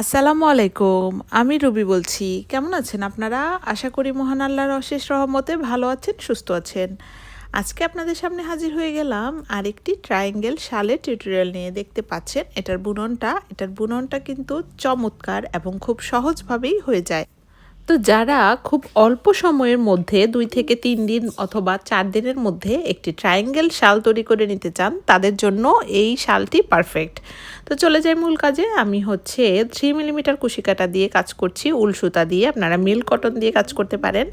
আসসালামু আলাইকুম, আমি রুবি বলছি। কেমন আছেন আপনারা? আশা করি মহান আল্লাহর অশেষ রহমতে ভালো আছেন, সুস্থ আছেন। আজকে আপনাদের সামনে হাজির হয়ে গেলাম আরেকটি ট্রায়াঙ্গেল শালের টিউটোরিয়াল নিয়ে। দেখতে পাচ্ছেন, এটার বুননটা এটার বুননটা কিন্তু চমৎকার এবং খুব সহজভাবেই হয়ে যায়। তো যারা খুব অল্প সময়ের মধ্যে দুই থেকে তিন দিন অথবা চার দিনের মধ্যে একটি ট্রায়াঙ্গেল শাল তৈরি করে নিতে চান, তাদের জন্য এই শালটি পারফেক্ট তো চলে যাই মূল কাজে। আমি হচ্ছে থ্রি মিলিমিটার কুশিকাটা দিয়ে কাজ করছি, উল সুতা দিয়ে। আপনারা মিল কটন দিয়ে কাজ করতে পারেন।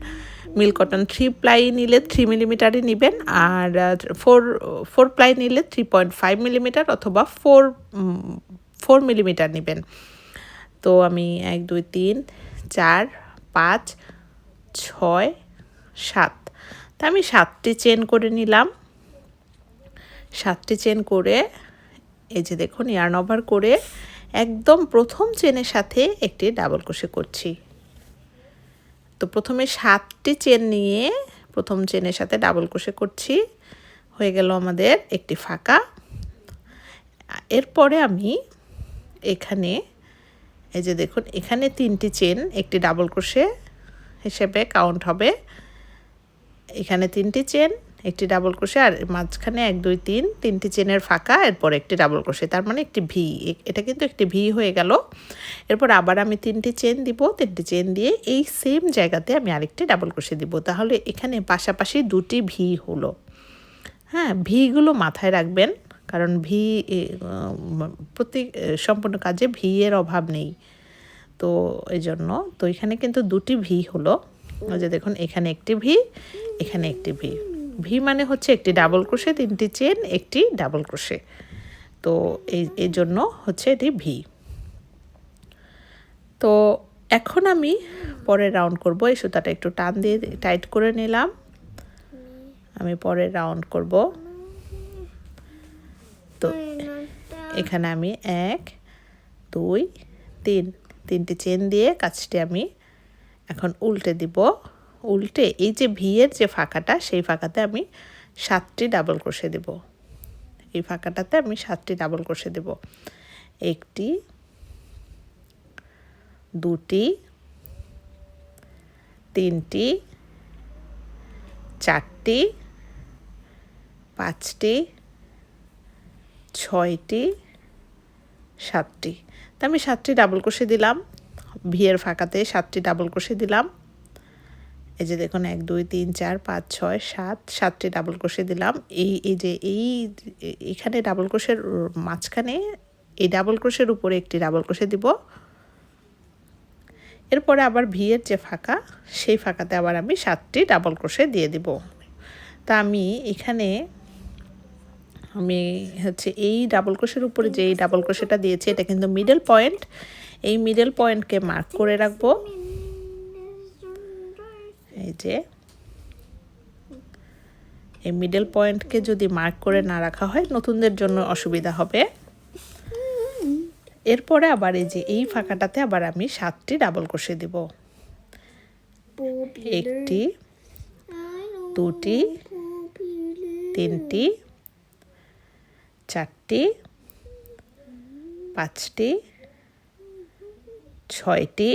মিল কটন থ্রি প্লাই নিলে থ্রি মিলিমিটারই নেবেন আর ফোর ফোর প্লাই নিলে থ্রি পয়েন্ট ফাইভ মিলিমিটার অথবা ফোর ফোর মিলিমিটার নেবেন। তো আমি এক, দুই, তিন, চার পাঁচ, ছয়, সাত। তা আমি সাতটি চেন করে নিলাম। সাতটি চেন করে এই যে দেখুন ইয়ার্ন ওভার করে একদম প্রথম চেনের সাথে একটি ডাবল ক্রোশে করছি। তো প্রথমে সাতটি চেন নিয়ে প্রথম চেনের সাথে ডাবল ক্রোশে করছি। হয়ে গেল আমাদের একটি ফাঁকা। এরপরে আমি এখানে এই যে দেখুন, এখানে তিনটি চেন একটি ডাবল ক্রোশে হিসেবে কাউন্ট হবে। এখানে তিনটি চেন একটি ডাবল ক্রোশে আর মাঝখানে এক, দুই, তিন, তিনটি চেনের ফাঁকা, এরপর একটি ডাবল ক্রোশে তার মানে একটি ভি এটা কিন্তু একটি ভি হয়ে গেল। এরপর আবার আমি তিনটি চেন দিব, তিনটি চেন দিয়ে এই সেম জায়গাতে আমি আরেকটি ডাবল ক্রোশে দিব। তাহলে এখানে পাশাপাশি দুটি ভি হলো। হ্যাঁ ভিগুলো মাথায় রাখবেন। কারণ ভি প্রতি সম্পূর্ণ কাজে ভি এর অভাব নেই। তো এই জন্য তো এখানে কিন্তু দুটি ভি হলো। যে দেখুন, এখানে একটি ভি, এখানে একটি ভি। ভি মানে হচ্ছে একটি ডাবল ক্রোশে, তিনটি চেন, একটি ডাবল ক্রোশে। তো এই এই জন্য হচ্ছে এটি ভি। তো এখন আমি পরে রাউন্ড করব। এই সুতাটা একটু টান দিয়ে, টাইট করে নিলাম। আমি পরে রাউন্ড করব। তো এখানে আমি এক, দুই, তিন। তিনটি চেন দিয়ে কাজটি আমি এখন উল্টে দিব। উল্টে এই যে ভিয়ের যে ফাঁকাটা, সেই ফাঁকাতে আমি সাতটি ডাবল ক্রোশে দেব। এই ফাঁকাটাতে আমি সাতটি ডাবল ক্রোশে দেব। একটি, দুটি, তিনটি, চারটি, পাঁচটি ছয়টি, সাতটি। তা আমি সাতটি ডাবল কষে দিলাম। ভিয়ের ফাঁকাতে সাতটি ডাবল কষে দিলাম। এই যে দেখুন, এক, দুই, তিন, চার, পাঁচ, ছয়, সাত, সাতটি ডাবল কষে দিলাম। এই এই যে এই, এখানে ডাবল ক্রোশের মাঝখানে এই ডাবল ক্রোশের উপরে একটি ডাবল ক্রোশে দিব। এরপরে আবার ভিয়ের যে ফাঁকা, সেই ফাঁকাতে আবার আমি সাতটি ডাবল ক্রোশে দিয়ে দিব। তা আমি এখানে আমি হচ্ছে এই ডাবল ক্রোশের উপরে যে এই ডাবল ক্রোশেটা দিয়েছি এটা কিন্তু মিডল পয়েন্ট এই মিডল পয়েন্টকে মার্ক করে রাখব। এই যে। এই মিডল পয়েন্টকে যদি মার্ক করে না রাখা হয় নতুনদের জন্য অসুবিধা হবে। এরপরে আবার এই যে এই ফাঁকাটাতে আবার আমি সাতটি ডাবল ক্রোশে দিব। একটি দুটি তিনটি চারটি, পাঁচটি, ছয়টি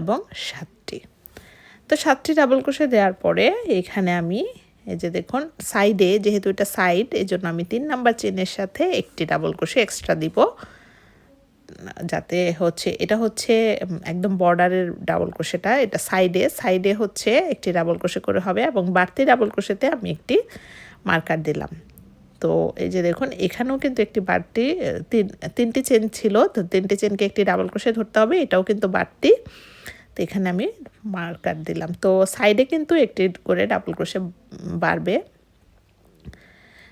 এবং সাতটি। তো সাতটি ডাবল ক্রোশে দেওয়ার পরে এখানে আমি এই যে দেখুন সাইডে যেহেতু এটা সাইড এই জন্য আমি তিন নাম্বার চেনের সাথে একটি ডাবল ক্রোশে এক্সট্রা দিব। যাতে হচ্ছে, এটা হচ্ছে একদম বর্ডারের ডাবল ক্রোশেটা এটা সাইডে সাইডে হচ্ছে একটি ডাবল ক্রোশে করে হবে এবং বাড়তি ডাবল ক্রোশেতে আমি একটি মার্কার দিলাম। তো এই যে দেখুন, এখানেও কিন্তু একটি বাড়তি তিন, তিনটি চেন ছিল। তো তিনটি চেনকে একটি ডাবল ক্রোশে ধরতে হবে, এটাও কিন্তু বাড়তি। তো এখানে আমি মার্কার দিলাম। তো সাইডে কিন্তু একটি করে ডাবল ক্রোশে বাড়বে।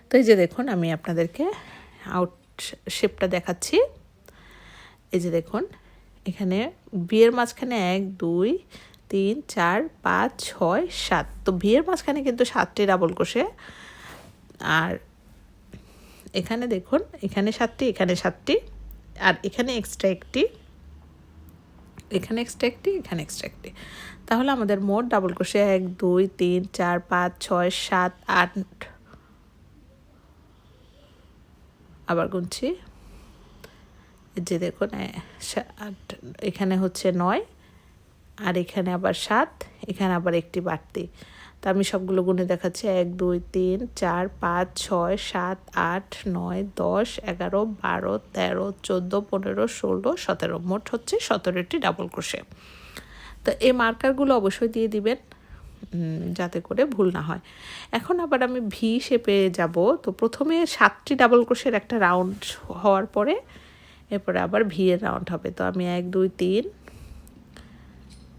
তো এই যে দেখুন, আমি আপনাদেরকে আউট শেপটা দেখাচ্ছি। এই যে দেখুন, এখানে বিয়ের মাঝখানে এক, দুই, তিন, চার, পাঁচ, ছয়, সাত। তো বিয়ের মাঝখানে কিন্তু সাতটি ডাবল কোষে আর এখানে দেখুন, এখানে সাতটি এখানে সাতটি, আর এখানে এক্সট্রা একটি, এখানে এক্সট্রা একটি, এখানে এক্সট্রা একটি। তাহলে আমাদের মোট ডাবল ক্রোশে এক, দুই, তিন, চার, পাঁচ, ছয়, সাত, আট। আবার গুনছি। যে দেখুন আট, এখানে হচ্ছে নয়, আর এখানে আবার সাত, এখানে আবার একটি বাড়তি। তা আমি সবগুলো গুণে দেখাচ্ছি। এক, দুই, তিন, চার, পাঁচ, ছয়, সাত, আট, নয়, দশ, এগারো, বারো, তেরো, চোদ্দ, পনেরো, ষোলো, সতেরো। মোট হচ্ছে সতেরোটি ডাবল ক্রোশে তো এই মার্কারগুলো অবশ্যই দিয়ে দিবেন যাতে করে ভুল না হয়। এখন আবার আমি ভি শেপে যাব। তো প্রথমে সাতটি ডাবল ক্রোশের একটা রাউন্ড হওয়ার পরে, এরপরে আবার ভি এর রাউন্ড হবে। তো আমি এক, দুই, তিন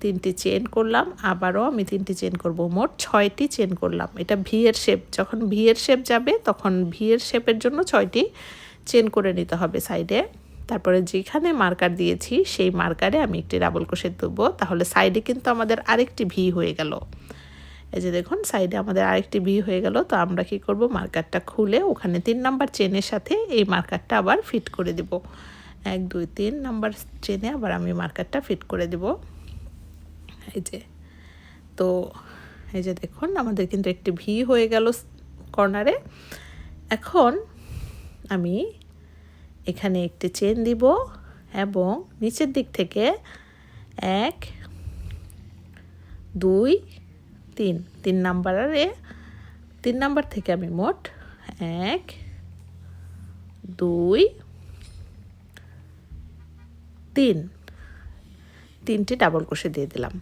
তিনটি চেন করলাম, আবারও আমি তিনটি চেন করব। মোট ছয়টি চেন করলাম। এটা ভি এর শেপ যখন ভি এর শেপ যাবে, তখন ভি এর শেপের জন্য ছয়টি চেন করে নিতে হবে সাইডে তারপরে যেখানে মার্কার দিয়েছি, সেই মার্কারে আমি একটি ডাবল ক্রোশে দেবো। তাহলে সাইডে কিন্তু আমাদের আরেকটি ভি হয়ে গেল। এই যে দেখুন সাইডে আমাদের আরেকটি ভি হয়ে গেল। তো আমরা কি করব? মার্কারটা খুলে ওখানে তিন নাম্বার চেনের সাথে এই মার্কারটা আবার ফিট করে দেব। এক, দুই, তিন নাম্বার চেনে আবার আমি মার্কারটা ফিট করে দেব। এই যে, তো এই যে দেখুন, আমাদের কিন্তু একটি ভি হয়ে গেল কর্নারে এখন আমি এখানে একটি চেন দিব এবং নিচের দিক থেকে এক, দুই, তিন। তিন নাম্বারে তিন নাম্বার থেকে আমি মোট এক, দুই, তিন। তিনটি ডাবল ক্রোশে দিয়ে দিলাম।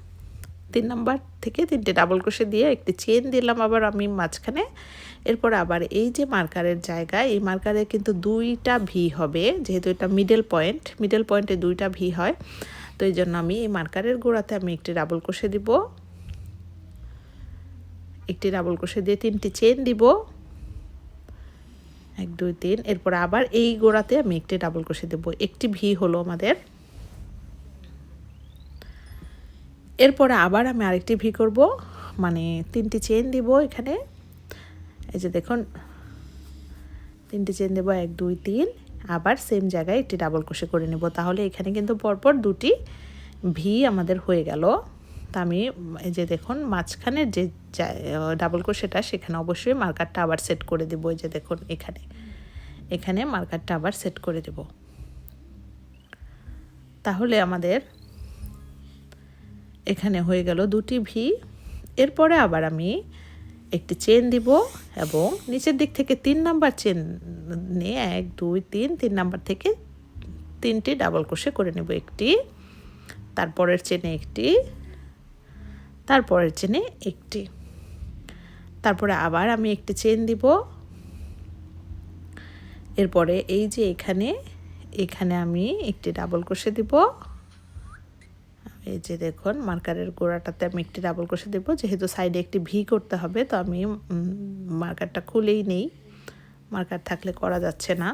তিন নাম্বার থেকে তিনটে ডাবল ক্রোশে দিয়ে একটি চেন দিলাম আবার আমি মাঝখানে। এরপর আবার এই যে মার্কারের জায়গায় এই মার্কারে কিন্তু দুইটা ভি হবে, যেহেতু এটা মিডল পয়েন্ট মিডল পয়েন্টে দুইটা ভি হয়। তো এই জন্য আমি এই মার্কারের গোড়াতে আমি একটি ডাবল ক্রোশে দিব। একটি ডাবল ক্রোশে দিয়ে তিনটি চেন দিব। এক, দুই, তিন, এরপর আবার এই গোড়াতে আমি একটি ডাবল ক্রোশে দেব। একটি ভি হলো আমাদের এরপরে আবার আমি আরেকটি ভি করব। মানে তিনটি চেন দিব এখানে। এই যে দেখুন, তিনটি চেন দেবো, এক, দুই, তিন। আবার সেম জায়গায় একটি ডাবল ক্রোশে করে নেব। তাহলে এখানে কিন্তু পরপর দুটি ভি আমাদের হয়ে গেল। তা আমি এই যে দেখুন, মাঝখানের যে ডাবল ক্রোশেটা সেখানে অবশ্যই মার্কারটা আবার সেট করে দেবো। এই যে দেখুন, এখানে। এখানে মার্কারটা আবার সেট করে দেব। তাহলে আমাদের এখানে হয়ে গেল দুটি ভি এরপরে আবার আমি একটি চেন দিব এবং নিচের দিক থেকে তিন নাম্বার চেন নিয়ে এক, দুই, তিন তিন নাম্বার থেকে তিনটি ডাবল ক্রোশে করে নেব একটি। তারপরের চেনে একটি, তারপরের চেনে একটি। তারপরে আবার আমি একটি চেন দিব। এরপরে এই যে এখানে এখানে আমি একটি ডাবল ক্রোশে দিব। এই যে দেখুন, মার্কারের গোড়াটাতে আমি একটি ডাবল কষে দেবো। যেহেতু সাইডে একটি ভি করতে হবে, তো আমি মার্কারটা খুলেই নেই। মার্কার থাকলে করা যাচ্ছে না।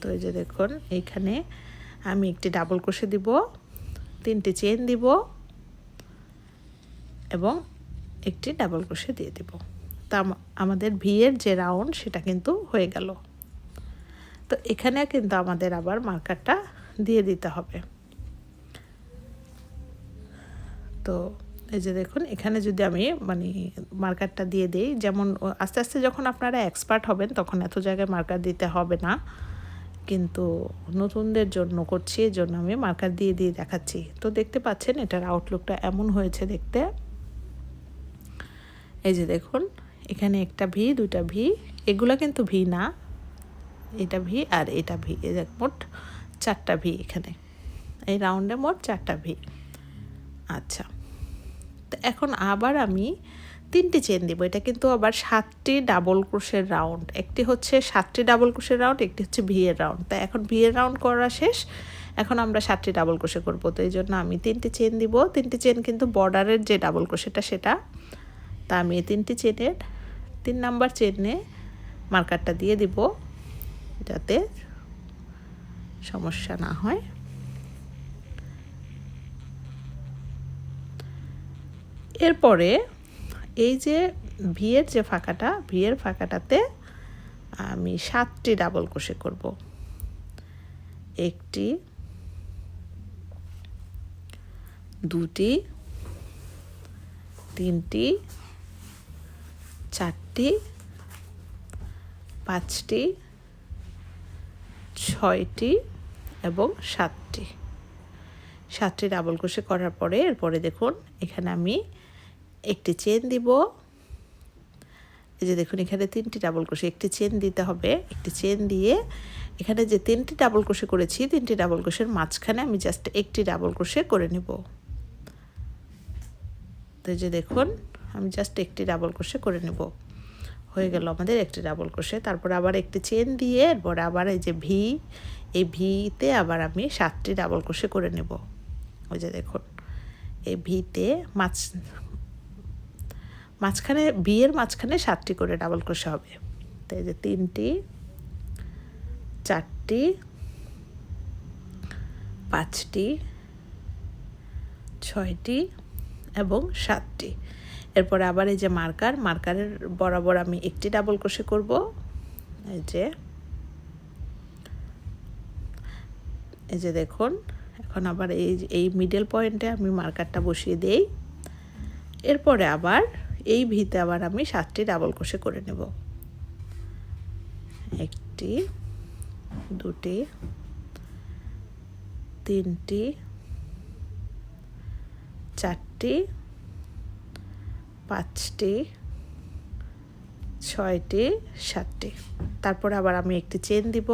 তো এই যে দেখুন, এইখানে আমি একটি ডাবল কষে দিব, তিনটি চেন দিব, এবং একটি ডাবল ক্রোশে দিয়ে দিব। তা আমাদের ভিয়ের যে রাউন্ড সেটা কিন্তু হয়ে গেল। তো এখানে কিন্তু আমাদের আবার মার্কারটা দিয়ে দিতে হবে। তো এই যে দেখুন, এখানে যদি আমি মানে মার্কারটা দিয়ে দিই, যেমন আস্তে আস্তে যখন আপনারা এক্সপার্ট হবেন, তখন এত জায়গায় মার্কার দিতে হবে না। কিন্তু নতুনদের জন্য করছি এর জন্য আমি মার্কার দিয়ে দিয়ে দেখাচ্ছি। তো দেখতে পাচ্ছেন, এটার আউটলুকটা এমন হয়েছে দেখতে। এই যে দেখুন, এখানে একটা ভি, দুইটা ভি, এগুলা কিন্তু ভি না। এটা ভি আর এটা ভি, এই মোট চারটা ভি এখানে। এই রাউন্ডে মোট চারটা ভি। আচ্ছা। তো এখন আবার আমি তিনটি চেন দিব। এটা কিন্তু আবার সাতটি ডাবল ক্রোশের রাউন্ড একটি হচ্ছে সাতটি ডাবল ক্রোশের রাউন্ড একটি হচ্ছে ভি এর রাউন্ড তাই এখন ভি এর রাউন্ড করা শেষ। এখন আমরা সাতটি ডাবল ক্রোশে করব। তো এই জন্য আমি তিনটি চেন দিব। তিনটি চেন কিন্তু বর্ডারের যে ডাবল ক্রোশেটা সেটা। তা আমি তিনটি চেনের তিন নাম্বার চেনে মার্কারটা দিয়ে দিব। যাতে সমস্যা না হয়। এরপরে এই যে ভিয়ের যে ফাঁকাটা, ভিয়ের ফাঁকাটাতে আমি সাতটি ডাবল কোষে করব। একটি, দুটি, তিনটি, চারটি, পাঁচটি, ছয়টি এবং সাতটি। সাতটি ডাবল ক্রোশে করার পরে এরপরে দেখুন, এখানে আমি একটি চেন দিব। এই যে দেখুন, এখানে তিনটি ডাবল ক্রোশে একটি চেন দিতে হবে, একটি চেন দিয়ে এখানে যে তিনটি ডাবল ক্রোশে করেছি, তিনটি ডাবল ক্রোশের মাঝখানে আমি জাস্ট একটি ডাবল ক্রোশে করে নেব। তো যে দেখুন, আমি জাস্ট একটি ডাবল ক্রোশে করে নেব। হয়ে গেল আমাদের একটি ডাবল ক্রোশে তারপর আবার একটি চেন দিয়ে, এরপর আবার এই যে ভি এই ভিতে আবার আমি সাতটি ডাবল ক্রোশে করে নেব। ওই যে দেখুন, এই ভিতে মাছ, মাঝখানে, বিয়ের মাঝখানে সাতটি করে ডাবল ক্রোশে হবে। তো এই যে তিনটি, চারটি, পাঁচটি, ছয়টি এবং সাতটি। এরপরে আবার এই যে মার্কার, মার্কারের বরাবর আমি একটি ডাবল ক্রোশে করব। এই যে এই যে দেখুন, এখন আবার এই এই মিডল পয়েন্টে আমি মার্কারটা বসিয়ে দেই। এরপরে আবার এই ভিতে আবার আমি সাতটি ডাবল ক্রোশে করে নেব। একটি, দুটি, তিনটি, চারটি, পাঁচটি, ছয়টি, সাতটি। তারপরে আবার আমি একটি চেন দিব।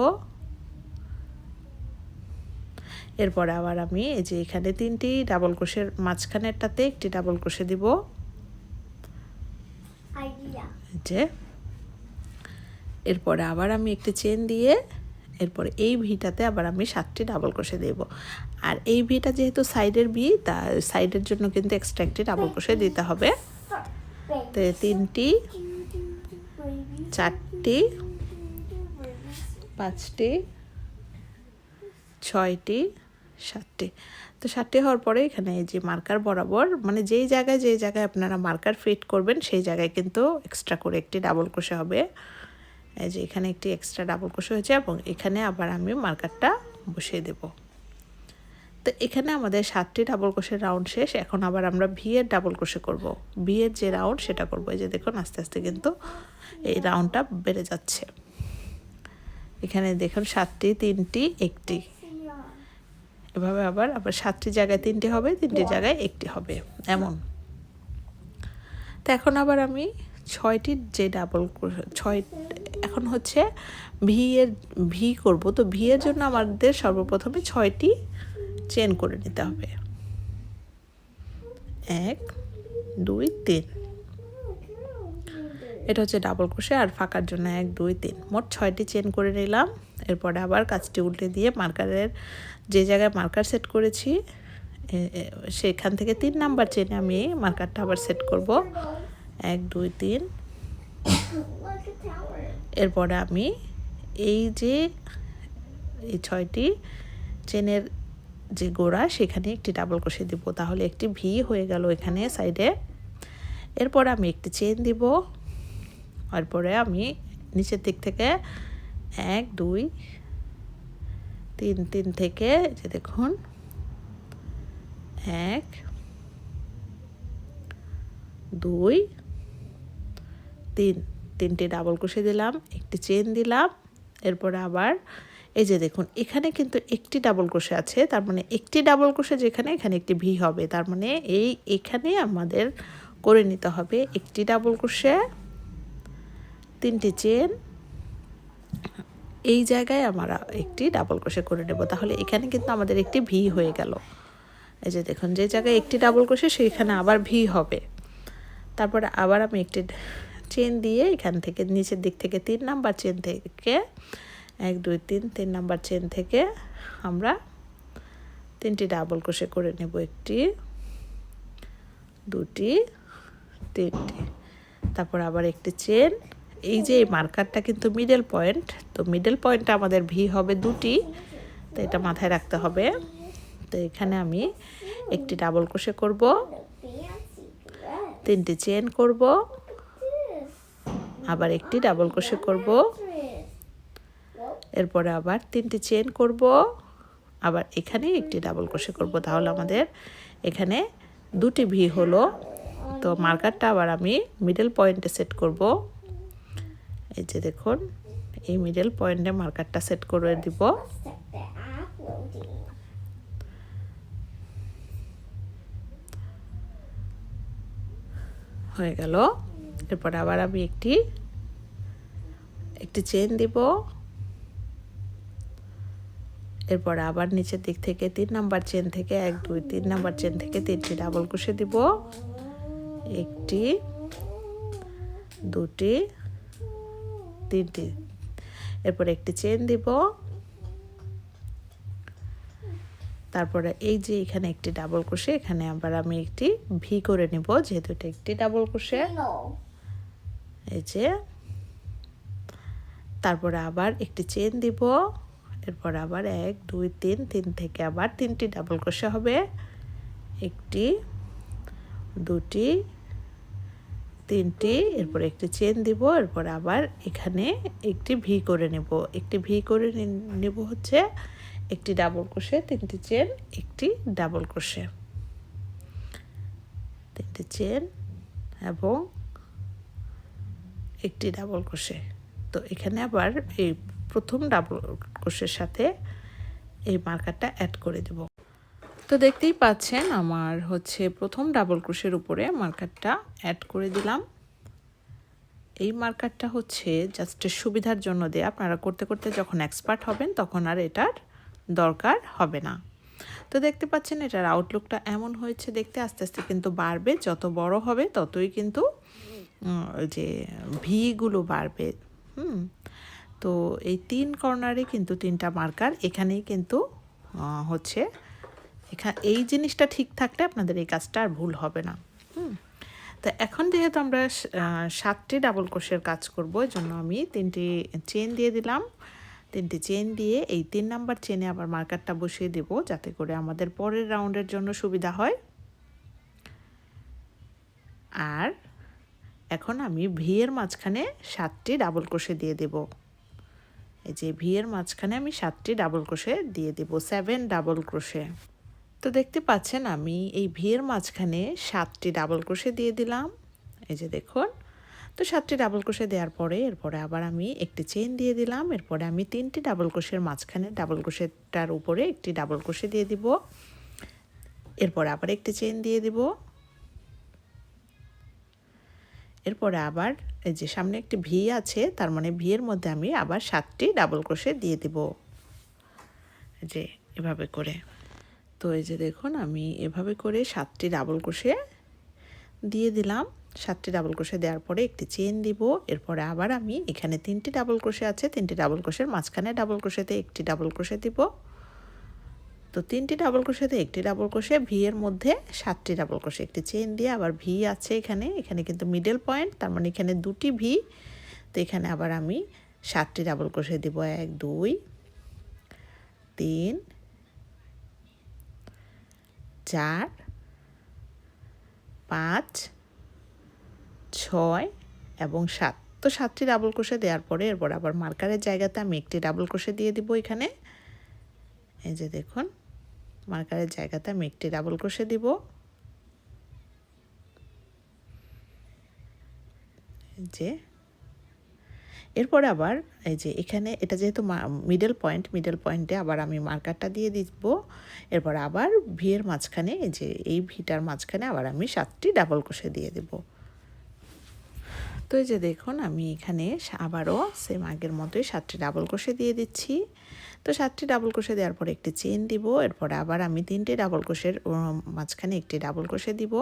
এরপরে আবার আমি এই যে এখানে তিনটি ডাবল ক্রোশের মাঝখানেরটাতে একটি ডাবল ক্রোশে দিব. যে। এরপরে আবার আমি একটি চেন দিয়ে এরপরে এই ভিটাতে আবার আমি সাতটি ডাবল ক্রোশে দেব। আর এই ভিটা যেহেতু সাইডের ভি তা সাইডের জন্য কিন্তু এক্সট্রা একটি ডাবল ক্রোশে দিতে হবে। তো তিনটি চারটি পাঁচটি ছয়টি সাতটি। তো সাতটি হওয়ার পরে এখানে এই যে মার্কার বরাবর মানে যেই জায়গায় যেই জায়গায় আপনারা মার্কার ফিট করবেন, সেই জায়গায় কিন্তু এক্সট্রা করে একটি ডাবল ক্রোশে হবে। এই যে এখানে একটি এক্সট্রা ডাবল ক্রোশে হয়েছে এবং এখানে আবার আমি মার্কারটা বসিয়ে দেব। তো এখানে আমাদের সাতটি ডাবল ক্রোশের রাউন্ড শেষ, এখন আবার আমরা ভিয়ের ডাবল ক্রোশে করব। ভিয়ের যে রাউন্ড সেটা করব। এই যে দেখুন, আস্তে আস্তে কিন্তু এই রাউন্ডটা বেড়ে যাচ্ছে। এখানে দেখুন, সাতটি, তিনটি, একটি। এভাবে আবার আবার সাতটি জায়গায় তিনটি হবে তিনটি জায়গায় একটি হবে এমন। তো এখন আবার আমি ছয়টির যে ডাবল ছয় এখন হচ্ছে ভি এর ভি করব। তো ভি এর জন্য আমাদের সর্বপ্রথমে ছয়টি চেন করে নিতে হবে। এক দুই তিন। এটা হচ্ছে ডাবল ক্রোশে আর ফাঁকার জন্য এক দুই তিন। মোট ছয়টি চেন করে নিলাম। এরপরে আবার কাজটি উল্টে দিয়ে মার্কারের যে জায়গায় মার্কার সেট করেছি সেখান থেকে তিন নাম্বার চেনে আমি মার্কারটা আবার সেট করব। এক, দুই, তিন। এরপরে আমি এই যে, এই ছয়টি চেনের যে গোড়া, সেখানে একটি ডাবল কষে দিব। তাহলে একটি ভি হয়ে গেল এখানে সাইডে এরপরে আমি একটি চেন দিব। এরপরে আমি নিচের দিক থেকে এক, দুই, তিন তিন থেকে যে দেখুন, এক, দুই, তিন, তিনটে ডাবল ক্রোশে দিলাম, একটি চেন দিলাম, এরপরে আবার এই যে দেখুন, এখানে কিন্তু একটি ডাবল ক্রোশে আছে, তার মানে একটি ডাবল ক্রোশে যেখানে, এখানে একটি ভি হবে, তার মানে এই এখানে আমাদের করে নিতে হবে একটি ডাবল ক্রোশে তিনটি চেন এই জায়গায় আমরা একটি ডাবল ক্রোশে করে নেব। তাহলে এখানে কিন্তু আমাদের একটি ভি হয়ে গেল। এই যে দেখুন, যে জায়গায় একটি ডাবল ক্রোশে সেইখানে আবার ভি হবে। তারপরে আবার আমি একটি চেন দিয়ে এখান থেকে নিচের দিক থেকে তিন নাম্বার চেন থেকে এক, দুই, তিন তিন নাম্বার চেন থেকে আমরা তিনটি ডাবল ক্রোশে করে নেব একটি, দুটি, তিনটি। তারপর আবার একটি চেন এই যে মার্কারটা কিন্তু মিডল পয়েন্ট তো মিডল পয়েন্টটা আমাদের ভি হবে দুটি, তো এটা মাথায় রাখতে হবে। তো এখানে আমি একটি ডাবল ক্রোশে করব, তিনটি চেন করব, আবার একটি ডাবল ক্রোশে করব, এরপরে আবার তিনটি চেন করব, আবার এখানে একটি ডাবল ক্রোশে করব। তাহলে আমাদের এখানে দুটি ভি হলো, তো মার্কারটা আবার আমি মিডল পয়েন্টে সেট করব। এই যে দেখুন, এই মিডল পয়েন্টে মার্কারটা সেট করে দিব. হয়ে গেল। এরপর আবার আমি একটি একটি চেন দিব। এরপর আবার নিচের দিক থেকে তিন নাম্বার চেন থেকে এক, দুই, তিন নাম্বার চেন থেকে তিনটি ডাবল কুশে দিব। একটি, দুটি তিনটি। এরপর একটি চেন দিব। তারপরে এই যে এখানে একটি ডাবল কুশে এখানে আবার আমি একটি ভি করে নিব যেহেতু এটা একটি ডাবল কুশে এই যে। তারপরে আবার একটি চেন দিব। এরপর আবার এক দুই তিন তিন থেকে আবার তিনটি ডাবল ক্রোশে হবে। একটি দুটি তিনটি, এরপর একটি চেন দিব, এরপর আবার এখানে একটি ভি করে নেব। একটি ভি করে নেব হচ্ছে একটি ডাবল ক্রোশে, তিনটি চেন, একটি ডাবল ক্রোশে। তিনটি চেন এবং একটি ডাবল ক্রোশে। তো এখানে আবার এই প্রথম ডাবল ক্রোশের সাথে এই মার্কারটা অ্যাড করে দেব। তো দেখতেই পাচ্ছেন আমার হচ্ছে প্রথম ডাবল ক্রোশের উপরে মার্কারটা অ্যাড করে দিলাম। এই মার্কারটা হচ্ছে জাস্ট সুবিধার জন্য দেয়া। আপনারা করতে করতে যখন এক্সপার্ট হবেন তখন আর এটার দরকার হবে না। তো দেখতে পাচ্ছেন এটার আউটলুকটা এমন হয়েছে। দেখতে আস্তে আস্তে কিন্তু বাড়বে। যত বড় হবে ততই কিন্তু ওই যে ভিগুলো বাড়বে। হুম, তো এই তিন কর্নারে কিন্তু তিনটা মার্কার। এখানেই কিন্তু হচ্ছে এখানে এই জিনিসটা ঠিক থাকলে আপনাদের এই কাজটা আর ভুল হবে না। হুম। তো এখন যেহেতু আমরা সাতটি ডাবল ক্রোশের কাজ করব, এই জন্য আমি তিনটি চেন দিয়ে দিলাম। তিনটি চেন দিয়ে এই তিন নাম্বার চেনে আবার মার্কারটা বসিয়ে দেব, যাতে করে আমাদের পরের রাউন্ডের জন্য সুবিধা হয়। আর এখন আমি ভিয়ের মাঝখানে সাতটি ডাবল ক্রোশে দিয়ে দেব। এই যে ভিয়ের মাঝখানে আমি সাতটি ডাবল ক্রোশে দিয়ে দেব, সেভেন ডাবল ক্রোশে তো দেখতে পাচ্ছেন আমি এই ভিয়ের মাঝখানে সাতটি ডাবল ক্রোশে দিয়ে দিলাম। এই যে দেখুন। তো সাতটি ডাবল ক্রোশে দেওয়ার পরে এরপরে আবার আমি একটি চেন দিয়ে দিলাম। এরপরে আমি তিনটি ডাবল ক্রোশের মাঝখানে ডাবল ক্রোশেটার উপরে একটি ডাবল ক্রোশে দিয়ে দিব। এরপরে আবার একটি চেন দিয়ে দিব। এরপরে আবার এই যে সামনে একটি ভি আছে, তার মানে ভিয়ের মধ্যে আমি আবার সাতটি ডাবল ক্রোশে দিয়ে দিব। যে এভাবে করে। তো এই যে দেখুন, আমি এভাবে করে সাতটি ডাবল ক্রোশে দিয়ে দিলাম। সাতটি ডাবল ক্রোশে দেওয়ার পরে একটি চেন দিব। এরপরে আবার আমি এখানে তিনটি ডাবল ক্রোশে আছে, তিনটি ডাবল ক্রোশের মাঝখানে ডাবল ক্রোশেতে একটি ডাবল ক্রোশে দিব। তো তিনটি ডাবল ক্রোশেতে একটি ডাবল ক্রোশে ভি এর মধ্যে সাতটি ডাবল ক্রোশে একটি চেন দিয়ে আবার ভি আছে এখানে এখানে কিন্তু মিডল পয়েন্ট, তার মানে এখানে দুটি ভি। তো এখানে আবার আমি সাতটি ডাবল ক্রোশে দিব, এক, দুই, তিন চার, পাঁচ, ছয় এবং সাত। তো সাতটি ডাবল ক্রোশে দেওয়ার পরে এরপর আবার মার্কারের জায়গাতে আমি একটি ডাবল ক্রোশে দিয়ে দিব এখানে। এই যে দেখুন মার্কারের জায়গাতে আমি একটি ডাবল ক্রোশে দিব। যে এরপরে আবার এই যে এখানে এটা যেহেতু মিডল পয়েন্ট মিডল পয়েন্টে আবার আমি মার্কারটা দিয়ে দিব। এরপর আবার ভিয়ের মাঝখানে এই যে এই ভিটার মাঝখানে আবার আমি সাতটি ডাবল ক্রোশে দিয়ে দেব। তো এই যে দেখুন, আমি এখানে আবারও সেম আগের মতোই সাতটি ডাবল ক্রোশে দিয়ে দিচ্ছি। তো সাতটি ডাবল ক্রোশে দেওয়ার পর একটি চেন দিব। এরপরে আবার আমি তিনটি ডাবল কোষের মাঝখানে একটি ডাবল ক্রোশে দিব।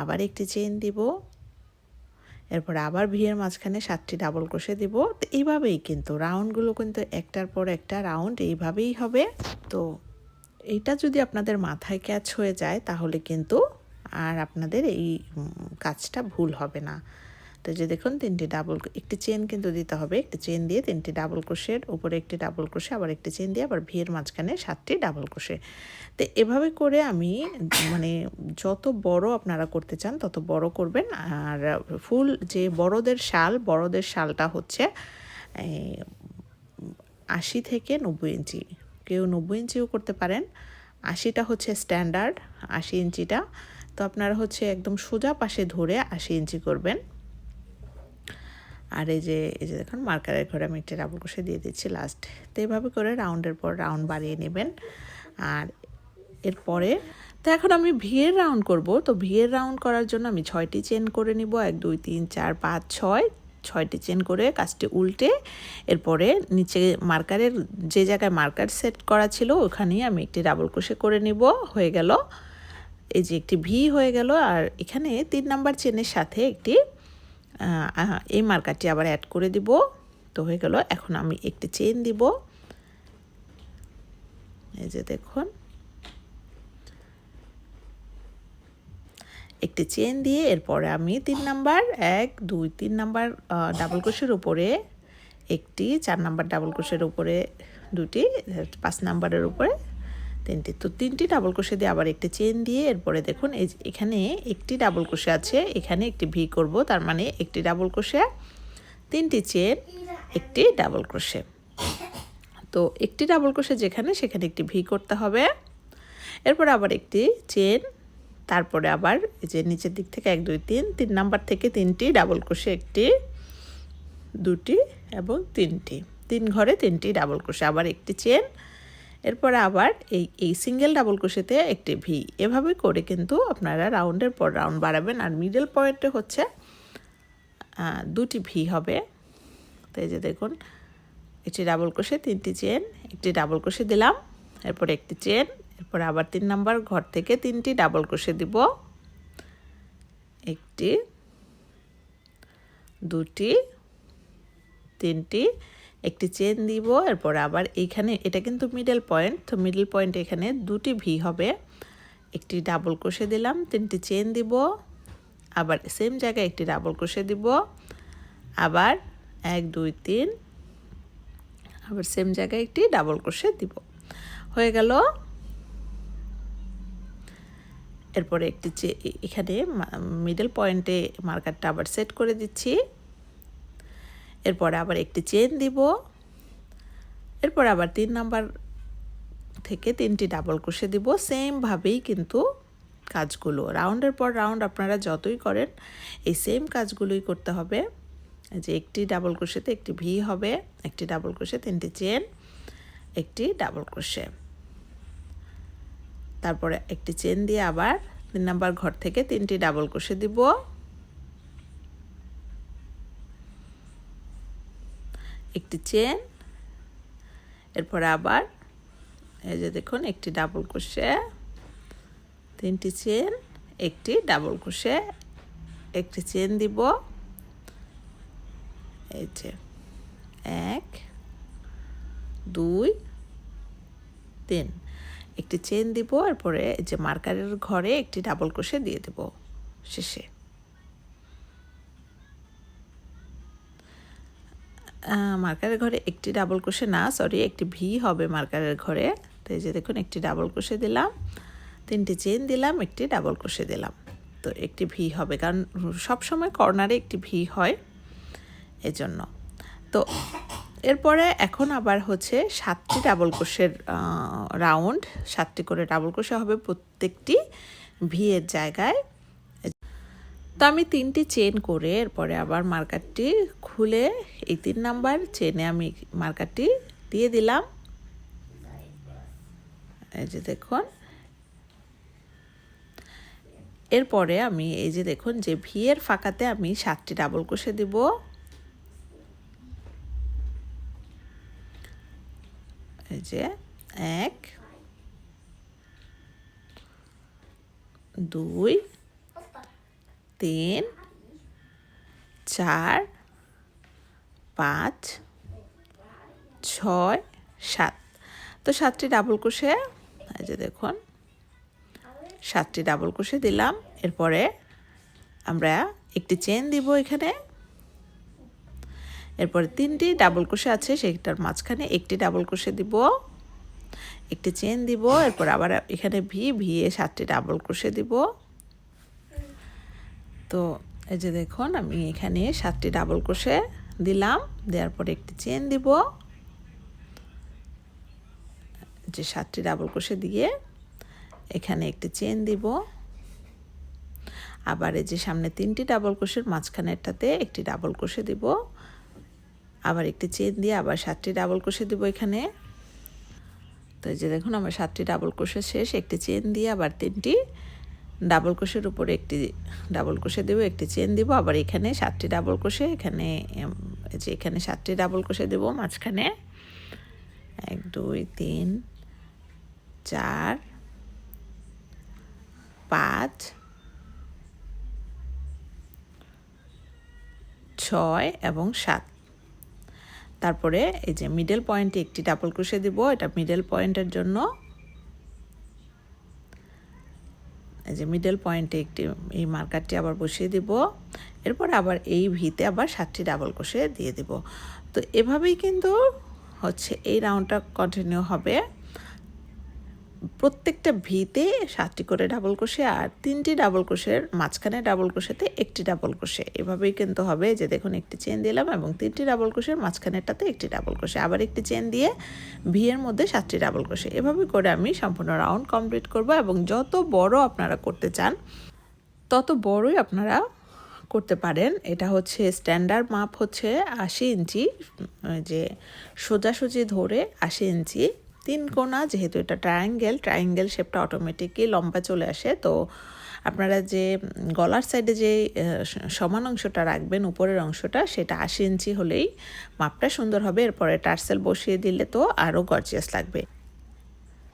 আবার একটি চেন দিব। এরপর আবার ভিয়ের মাঝখানে সাতটি ডাবল কষে দিব। তো এইভাবেই কিন্তু রাউন্ডগুলো কিন্তু একটার পর একটা রাউন্ড এইভাবেই হবে। তো এটা যদি আপনাদের মাথায় ক্যাচ হয়ে যায় তাহলে কিন্তু আর আপনাদের এই কাজটা ভুল হবে না। তো যে দেখুন, তিনটি ডাবল একটি চেন কিন্তু দিতে হবে। একটি চেন দিয়ে তিনটি ডাবল ক্রোশের উপরে একটি ডাবল ক্রোশে আবার একটি চেন দিয়ে আবার ভিয়ের মাঝখানে সাতটি ডাবল ক্রোশে তো এভাবে করে আমি মানে যত বড় আপনারা করতে চান, তত বড় করবেন। আর ফুল যে বড়দের শাল, বড়দের শালটা হচ্ছে আশি থেকে নব্বই ইঞ্চি। কেউ নব্বই ইঞ্চিও করতে পারেন। আশিটা হচ্ছে স্ট্যান্ডার্ড আশি ইঞ্চিটা। তো আপনারা হচ্ছে একদম সোজা পাশে ধরে আশি ইঞ্চি করবেন। আর এই যে এই যে দেখুন মার্কারের ঘরে আমি একটা ডাবল ক্রোশে দিয়ে দিচ্ছি লাস্ট তো এইভাবে করে রাউন্ডের পর রাউন্ড বাড়িয়ে নেবেন। আর এরপরে, তো এখন আমি ভিয়ের রাউন্ড করব। তো ভিয়ের রাউন্ড করার জন্য আমি ছয়টি চেন করে নিব। এক, দুই, তিন, চার, পাঁচ, ছয়। ছয়টি চেন করে কাজটি উল্টে এরপরে নিচে মার্কারের যে জায়গায় মার্কার সেট করা ছিল, ওখানেই আমি একটি ডাবল ক্রোশে করে নিব। হয়ে গেল। এই যে একটি ভি হয়ে গেল। আর এখানে তিন নাম্বার চেনের সাথে একটি এই মার্কারটি আবার অ্যাড করে দিব। তো হয়ে গেল, এখন আমি একটি চেন দিব। এই যে দেখুন। একটি চেন দিয়ে এরপরে আমি তিন নাম্বার, এক, দুই, তিন নাম্বার ডাবল ক্রোশের উপরে একটি, চার নাম্বার ডাবল ক্রোশের উপরে দুটি, পাঁচ নাম্বারের উপরে তিনটি। তো তিনটি ডাবল ক্রোশে দিয়ে আবার একটি চেন দিয়ে এরপরে দেখুন, এই এখানে একটি ডাবল ক্রোশে আছে, এখানে একটি ভি করব, তার মানে একটি ডাবল ক্রোশে, তিনটি চেন, একটি ডাবল ক্রোশে। তো একটি ডাবল ক্রোশে যেখানে, সেখানে একটি ভি করতে হবে। এরপর আবার একটি চেন, তারপরে আবার এই যে নিচের দিক থেকে এক, দুই, তিন তিন নাম্বার থেকে তিনটি ডাবল ক্রোশে একটি, দুটি এবং তিনটি। তিন ঘরে তিনটি ডাবল ক্রোশে, আবার একটি চেন এরপরে আবার এই এই সিঙ্গেল ডাবল ক্রোশেতে একটি ভি এভাবে করে কিন্তু আপনারা রাউন্ডের পর রাউন্ড বাড়াবেন আর মিডল পয়েন্টে হচ্ছে দুটি ভি হবে। তো এই যে দেখুন, একটি ডাবল ক্রোশে তিনটি চেন একটি ডাবল ক্রোশে দিলাম, এরপরে একটি চেন এরপরে আবার তিন নাম্বার ঘর থেকে তিনটি ডাবল ক্রোশে দিব। একটি, দুটি, তিনটি একটি চেন দিব, এরপর আবার এইখানে এটা কিন্তু মিডল পয়েন্ট তো মিডল পয়েন্ট এখানে দুটি ভি হবে। একটি ডাবল ক্রোশে দিলাম, তিনটি চেন দিব, আবার সেম জায়গায় একটি ডাবল ক্রোশে দিব, আবার এক, দুই, তিন, আবার সেম জায়গায় একটি ডাবল ক্রোশে দিব। হয়ে গেল। এরপরে একটি এখানে মিডল পয়েন্টে মার্কারটা আবার সেট করে দিচ্ছি। এরপরে আবার একটি চেন দিব। এরপর আবার তিন নাম্বার থেকে তিনটি ডাবল ক্রোশে দিব। সেমভাবেই কিন্তু কাজগুলো। রাউন্ডের পর রাউন্ড আপনারা যতই করেন, এই সেম কাজগুলোই করতে হবে। যে একটি ডাবল ক্রোশেতে একটি ভি হবে, একটি ডাবল ক্রোশে তিনটি চেন একটি ডাবল ক্রোশে তারপরে একটি চেন দিয়ে আবার তিন নাম্বার ঘর থেকে তিনটি ডাবল ক্রোশে দিব। একটি চেন এরপরে আবার এই যে দেখুন, একটি ডাবল ক্রোশে তিনটি চেন একটি ডাবল ক্রোশে একটি চেন দিব। এই যে এক, দুই, তিন। একটি চেন দিব, এরপরে যে মার্কারের ঘরে একটি ডাবল ক্রোশে দিয়ে দেব শেষে। মার্কারের ঘরে একটি ডাবল ক্রোশে না সরি একটি ভি হবে মার্কারের ঘরে। তো এই যে দেখুন, একটি ডাবল ক্রোশে দিলাম, তিনটি চেন দিলাম, একটি ডাবল ক্রোশে দিলাম। তো একটি ভি হবে, কারণ সব সময় কর্নারে একটি ভি হয় এজন্য। তো এরপরে এখন আবার হচ্ছে সাতটি ডাবল ক্রোশের রাউন্ড সাতটি করে ডাবল ক্রোশে হবে প্রত্যেকটি ভি এর জায়গায়। তো আমি তিনটি চেন করে এরপরে আবার মার্কারটি খুলে এই তিন নাম্বার চেনে আমি মার্কারটি দিয়ে দিলাম। এই যে দেখুন। এরপরে আমি এই যে দেখুন যে ভিয়ের ফাঁকাতে আমি সাতটি ডাবল কষে দিব। এই যে এক, দুই তিন, চার, পাঁচ, ছয়, সাত। তো সাতটি ডাবল ক্রোশে এই যে দেখুন। সাতটি ডাবল ক্রোশে দিলাম। এরপরে আমরা একটি চেন দিব এখানে। এরপরে তিনটি ডাবল ক্রোশে আছে সেইটার মাঝখানে একটি ডাবল ক্রোশে দিব। একটি চেন দিব, এরপর আবার এখানে ভি ভি এ সাতটি ডাবল ক্রোশে দিব। তো এই যে দেখুন, আমি এখানে সাতটি ডাবল ক্রোশে দিলাম, দেওয়ার পরে একটি চেন দিব। যে সাতটি ডাবল ক্রোশে দিয়ে এখানে একটি চেন দিব। আবার এই যে সামনে তিনটি ডাবল ক্রোশের মাঝখানেরটাতে একটি ডাবল ক্রোশে দিব। আবার একটি চেন দিয়ে আবার সাতটি ডাবল ক্রোশে দিব এখানে। তো এই যে দেখুন, আমার সাতটি ডাবল ক্রোশে শেষ, একটি চেন দিয়ে আবার তিনটি ডাবল ক্রোশের উপরে একটি ডাবল ক্রোশে দেবো, একটি চেন দিব, আবার এখানে সাতটি ডাবল ক্রোশে, এখানে যে এখানে সাতটি ডাবল ক্রোশে দেবো, মাঝখানে এক, দুই, তিন, চার, পাঁচ, ছয় এবং সাত। তারপরে এই যে মিডল পয়েন্টে একটি ডাবল ক্রোশে দিব, এটা মিডল পয়েন্টের জন্য যে মিডল পয়েন্টে একটি, এই মার্কারটি আবার বসিয়ে দিব। এরপর আবার এই ভিতে আবার সাতটি ডাবল ক্রোশে দিয়ে দিব। তো এভাবেই কিন্তু হচ্ছে এই রাউন্ডটা কন্টিনিউ হবে। প্রত্যেকটা ভিতে সাতটি করে ডাবল ক্রোশে আর তিনটি ডাবল ক্রোশের মাঝখানে ডাবল ক্রোশেতে একটি ডাবল ক্রোশে। এভাবেই কিন্তু হবে যে দেখুন একটি চেন দিলাম এবং তিনটি ডাবল ক্রোশের মাঝখানেরটাতে একটি ডাবল ক্রোশে। আবার একটি চেন দিয়ে ভি এর মধ্যে সাতটি ডাবল ক্রোশে। এভাবে করে আমি সম্পূর্ণ রাউন্ড কমপ্লিট করব এবং যত বড় আপনারা করতে চান, তত বড়ই আপনারা করতে পারেন। এটা হচ্ছে স্ট্যান্ডার্ড মাপ হচ্ছে আশি ইঞ্চি, যে সোজাসুজি ধরে আশি ইঞ্চি তিন কোণা যেহেতু এটা ট্রায়াঙ্গেল ট্রায়াঙ্গেল শেপটা অটোমেটিকই লম্বা চলে আসে। তো আপনারা যে গলার সাইডে যে সমান অংশটা রাখবেন, উপরের অংশটা, সেটা আশি ইঞ্চি হলেই মাপটা সুন্দর হবে। এরপরে টার্সেল বসিয়ে দিলে তো আরও গর্জিয়াস লাগবে।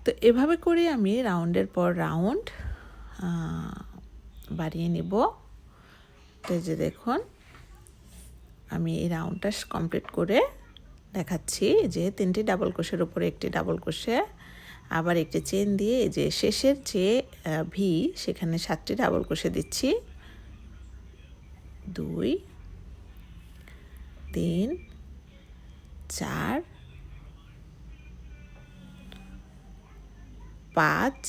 তো এভাবে করে আমি রাউন্ডের পর রাউন্ড বাড়িয়ে নিব। তো যে দেখুন, আমি এই রাউন্ডটা কমপ্লিট করে দেখাচ্ছি যে তিনটি ডাবল কোষের উপরে একটি ডাবল কোষে আবার একটি চেন দিয়ে যে শেষের যে ভি সেখানে সাতটি ডাবল কোষে দিচ্ছি। দুই, তিন, চার, পাঁচ,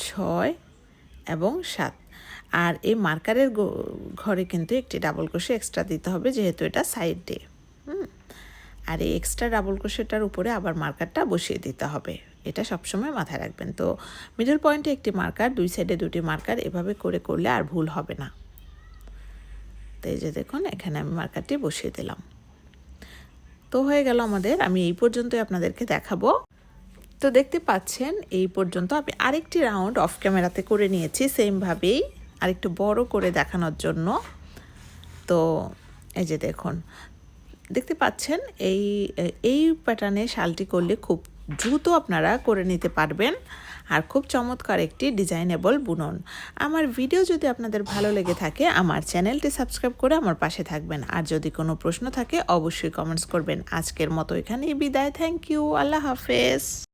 ছয় এবং সাত। আর এই মার্কারের ঘরে কিন্তু একটি ডাবল ক্রোশে এক্সট্রা দিতে হবে, যেহেতু এটা সাইড ডে আর এই এক্সট্রা ডাবল ক্রোশেটার উপরে আবার মার্কারটা বসিয়ে দিতে হবে, এটা সবসময় মাথায় রাখবেন। তো মিডল পয়েন্টে একটি মার্কার, দুই সাইডে দুটি মার্কার, এভাবে করে করলে আর ভুল হবে না। তো এই যে দেখুন, এখানে আমি মার্কারটি বসিয়ে দিলাম। তো হয়ে গেল আমাদের, আমি এই পর্যন্তই আপনাদেরকে দেখাবো। তো দেখতে পাচ্ছেন, এই পর্যন্ত আমি আরেকটি রাউন্ড অফ ক্যামেরাতে করে নিয়েছি সেমভাবেই আরেকটু বড় করে দেখানোর জন্য। তো এই যে দেখুন, দেখতে পাচ্ছেন এই এই প্যাটার্নে শালটি করলে খুব দ্রুত আপনারা করে নিতে পারবেন আর খুব চমৎকার একটি ডিজাইনেবল বুনন। আমার ভিডিও যদি আপনাদের ভালো লেগে থাকে, আমার চ্যানেলটি সাবস্ক্রাইব করে আমার পাশে থাকবেন। আর যদি কোনো প্রশ্ন থাকে, অবশ্যই কমেন্টস করবেন। আজকের মতো এখানেই বিদায়। থ্যাংক ইউ আল্লাহ হাফেজ।